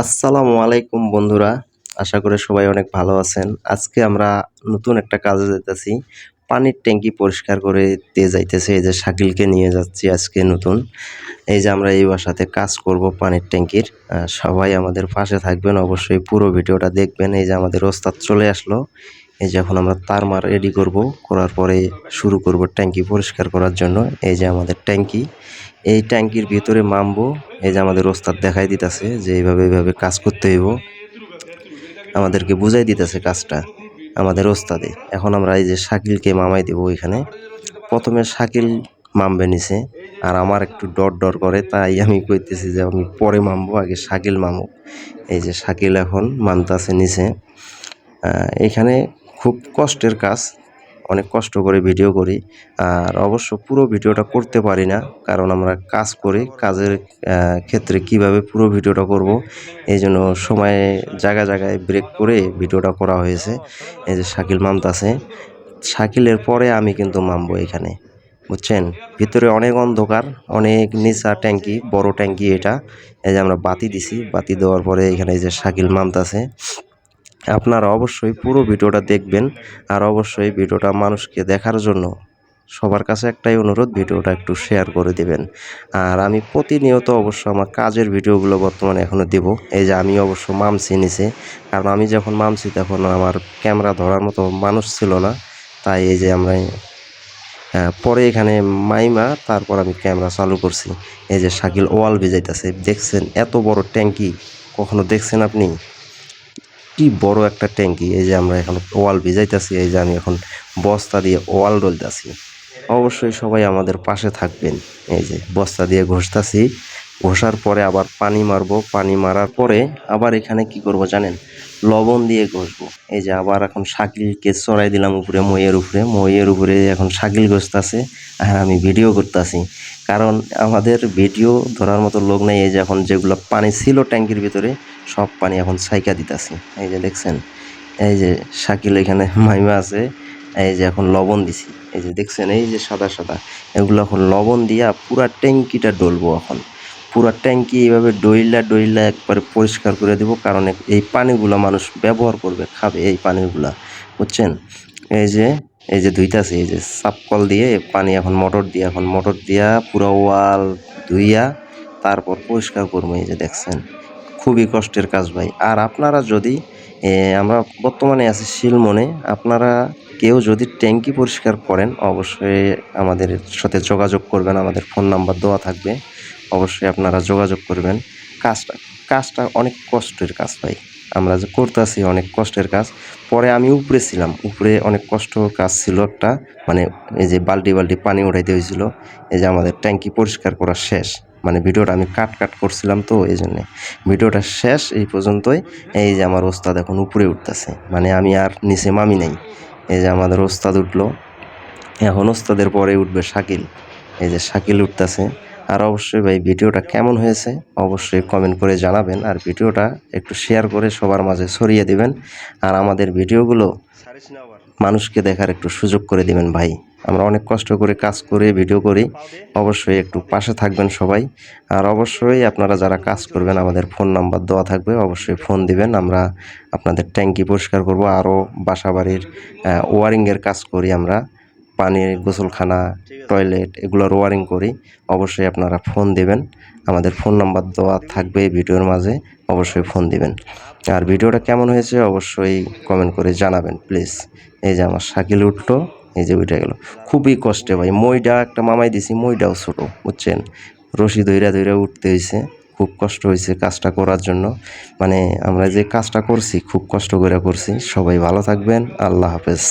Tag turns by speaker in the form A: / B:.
A: আসসালামু আলাইকুম বন্ধুরা, আশা করে সবাই অনেক ভালো আছেন। আজকে আমরা নতুন একটা কাজে যেতেছি পানির ট্যাঙ্কি পরিষ্কার করে দিয়ে যাইতেছে, এই যে শাকিলকে নিয়ে যাচ্ছি আজকে নতুন। এই যে আমরা এই বাসাতে কাজ করব পানির ট্যাঙ্কির। সবাই আমাদের পাশে থাকবেন, অবশ্যই পুরো ভিডিওটা দেখবেন। এই যে আমাদের ওস্তাদ চলে আসলো এই যে এখন আমরা তার মার রেডি করব। করার পরে শুরু করব ট্যাঙ্কি পরিষ্কার করার জন্য। এই যে আমাদের ট্যাঙ্কি। এই ট্যাঙ্কির ভিতরে মামবো। এই যে আমাদের ওস্তাদ দেখাই দিতেছে যে এইভাবে এইভাবে কাজ করতে হইব। আমাদেরকে বুঝাই দিতেছে কাজটা আমাদের ওস্তাদে। এখন আমরা এই যে শাকিলকে মামাই দেবো এখানে। প্রথমে শাকিল মামবে নিছে আর আমার একটু ডর ডর করে, তাই আমি কইতেছি যে আমি পরে মামবো, আগে শাকিল মামুক। এই যে শাকিল এখন মানতাছে নিছে এখানে খুব কষ্টের কাজ, অনেক কষ্ট করে ভিডিও করি। আর অবশ্য পুরো ভিডিওটা করতে পারি না, কারণ আমরা কাজ করি, কাজের ক্ষেত্রে কীভাবে পুরো ভিডিওটা করব, এই জন্য সময়ে জায়গা জায়গায় ব্রেক করে ভিডিওটা করা হয়েছে। এই যে শাকিল মামতাছে, শাকিলের পরে আমি কিন্তু মামবো এখানে, বুঝছেন? ভিতরে অনেক অন্ধকার, অনেক নিচা ট্যাঙ্কি, বড় ট্যাঙ্কি এটা। এই যে আমরা বাতি দিছি, বাতি দেওয়ার পরে এখানে এই যে শাকিল মামতাছে আপনারা অবশ্যই পুরো ভিডিওটা দেখবেন আর অবশ্যই ভিডিওটা মানুষকে দেখার জন্য সবার কাছে একটাই অনুরোধ ভিডিওটা একটু শেয়ার করে দিবেন। আর আমি প্রতিনিয়ত অবশ্য আমার কাজের ভিডিওগুলো বর্তমানে এখনও দেব। এই যে আমি অবশ্য মামছি নিছে কারণ আমি যখন মামছি তখন আমার ক্যামেরা ধরার মতো মানুষ ছিল না। তাই এই যে আমরা হ্যাঁ, পরে এখানে মাইমা তারপর আমি ক্যামেরা চালু করছি। এই যে শাকিল ওয়াল ভিজাইতেছে দেখছেন? এত বড় ট্যাঙ্কি কখনো দেখছেন আপনি? কি বড় একটা ট্যাঙ্কি, এই যে আমরা এখন ওয়াল ভিজাইতেছি, এই যে আমি এখন বস্তা দিয়ে ওয়াল ডলতেছি। অবশ্যই সবাই আমাদের পাশে থাকবেন। এই যে বস্তা দিয়ে ঘষতাছি, ঘষার পরে আবার পানি মারবো, পানি মারার পরে আবার এখানে কি করব জানেন? লবণ দিয়ে ঘষবো। এই যে আবার এখন শাকিলকে চড়াই দিলাম উপরে মইয়ের উপরে। মইয়ের উপরে এখন শাকিল ঘষতাছে, আর আমি ভিডিও করতেছি। কারণ আমাদের ভিডিও ধরার মতো লোক নেই, এই যে এখন যেগুলো পানি ছিল ট্যাঙ্কির ভিতরে সব পানি এখন সাইকা দিতাছি। এই যে দেখছেন, এই যে শাকিল এখানে মাইমা আছে, এই যে এখন লবণ দিছি। এই যে দেখছেন, এই যে সাদা সাদা, এগুলো এখন লবণ দিয়া পুরা ট্যাঙ্কিটা ডলবো এখন। পুরা ট্যাঙ্কি এইভাবে ডইলা ডইলা একবারে পরিষ্কার করে দেবো, কারণ এই পানিগুলো মানুষ ব্যবহার করবে, খাবে এই পানিগুলা, বুঝছেন? এই যে এই যে ধুইতাছে, এই যে সাপকল দিয়ে পানি এখন মোটর দিয়ে, এখন মোটর দিয়া পুরো ওয়াল ধুইয়া তারপর পরিষ্কার করব, এই যে দেখছেন। খুবই কষ্টের কাজ ভাই। আর আপনারা যদি আমরা বর্তমানে আছি শিলমনে আপনারা কেউ যদি ট্যাঙ্কি পরিষ্কার করেন, অবশ্যই আমাদের সাথে যোগাযোগ করবেন, আমাদের ফোন নাম্বার দেওয়া থাকবে, অবশ্যই আপনারা যোগাযোগ করবেন। কাজটা কাজটা অনেক কষ্টের কাজ ভাই। আমরা যে করতেছি অনেক কষ্টের কাজ। পরে আমি উপরে ছিলাম। উপরে অনেক কষ্ট কাজ ছিল একটা মানে এই যে বালতি বালতি পানি উঠাইতে হয়েছিল। এই যে আমাদের ট্যাঙ্কি পরিষ্কার করা শেষ। মানে ভিডিওটা আমি কাট কাট করছিলাম তো, এই জন্যে। ভিডিওটা শেষ, এই পর্যন্তই। এই যে আমার ওস্তাদ এখন উপরে উঠতেছে। মানে আমি আর নিচে মামি নাই। এই যে আমাদের ওস্তাদ উঠল। এখন ওস্তাদের পরে উঠবে শাকিল। এই যে শাকিল উঠতেছে। আর অবশ্যই ভাই, ভিডিওটা কেমন হয়েছে অবশ্যই কমেন্ট করে জানাবেন। আর ভিডিওটা একটু শেয়ার করে সবার মাঝে ছড়িয়ে দিবেন। আর আমাদের ভিডিওগুলো মানুষকে দেখার একটু সুযোগ করে দিবেন ভাই। আমরা অনেক কষ্ট করে কাজ করে ভিডিও করি। অবশ্যই একটু পাশে থাকবেন সবাই। আর অবশ্যই আপনারা যারা কাজ করবেন, আমাদের ফোন নাম্বার দেওয়া থাকবে। অবশ্যই ফোন দিবেন। আমরা আপনাদের ট্যাঙ্কি পরিষ্কার করব। আরও বাসাবাড়ির ওয়ারিংয়ের কাজ করি আমরা। পানির গোসলখানা টয়লেট এগুলোর ওয়ারিং করি। অবশ্যই আপনারা ফোন দেবেন। আমাদের ফোন নাম্বার দেওয়া থাকবে ভিডিওর মাঝে, অবশ্যই ফোন দিবেন। আর ভিডিওটা কেমন হয়েছে অবশ্যই কমেন্ট করে জানাবেন প্লিজ এই যে আমার শাকিল উঠল, এই যে উঠে গেল। খুবই কষ্টে ভাই মইটা একটা মামাই দিছি মইটাও ছোটো, বুঝছেন? রশি ধইরা ধইরা উঠতে হয়েছে খুব কষ্ট হয়েছে কাজটা করার জন্য। মানে আমরা যে কাজটা করছি, খুব কষ্ট করে করছি। সবাই ভালো থাকবেন, আল্লাহ হাফেজ।